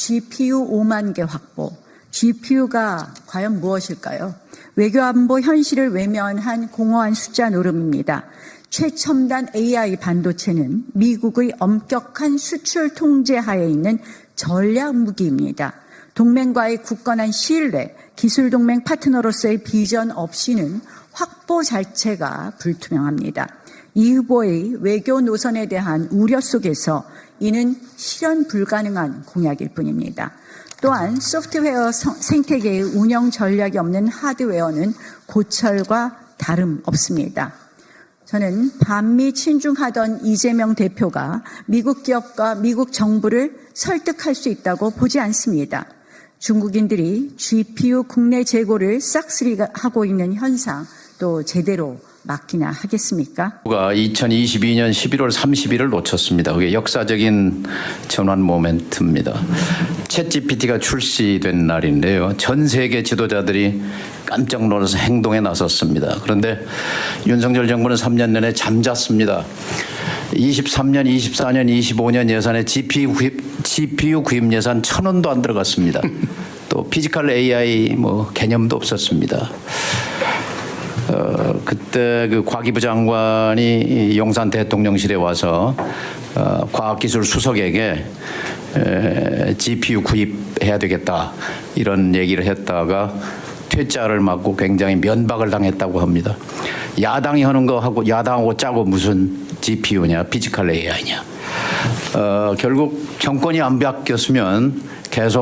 GPU 5만 개 확보. GPU가 과연 무엇일까요? 외교안보 현실을 외면한 공허한 숫자 노름입니다. 최첨단 AI 반도체는 미국의 엄격한 수출 통제 하에 있는 전략 무기입니다. 동맹과의 굳건한 신뢰, 기술 동맹 파트너로서의 비전 없이는 확보 자체가 불투명합니다. 이 후보의 외교 노선에 대한 우려 속에서 이는 실현 불가능한 공약일 뿐입니다. 또한 소프트웨어 성- 생태계의 운영 전략이 없는 하드웨어는 고철과 다름 없습니다. 저는 반미 친중하던 이재명 대표가 미국 기업과 미국 정부를 설득할 수 있다고 보지 않습니다. 중국인들이 GPU 국내 재고를 싹쓸이하고 있는 현상 또 제대로 막기나 하겠습니까? 가 2022년 11월 30일을 놓쳤습니다. 그게 역사적인 전환 모멘트입니다. 챗 GPT가 출시된 날인데요. 전 세계 지도자들이 깜짝 놀라서 행동에 나섰습니다. 그런데 윤석열 정부는 3년 내내 잠잤습니다. 23년, 24년, 25년 예산에 GPU 구입, GPU 구입 예산 천 원도 안 들어갔습니다. 또 피지컬 AI 뭐 개념도 없었습니다. 어, 그때 그 과기부 장관이 이 용산 대통령실에 와서 어, 과학기술 수석에게 에, GPU 구입해야 되겠다 이런 얘기를 했다가 퇴짜를 맞고 굉장히 면박을 당했다고 합니다. 야당이 하는 거 하고 야당하고 짜고 무슨 GPU냐, 피지컬 AI냐. 어, 결국 정권이 안 바뀌었으면 계속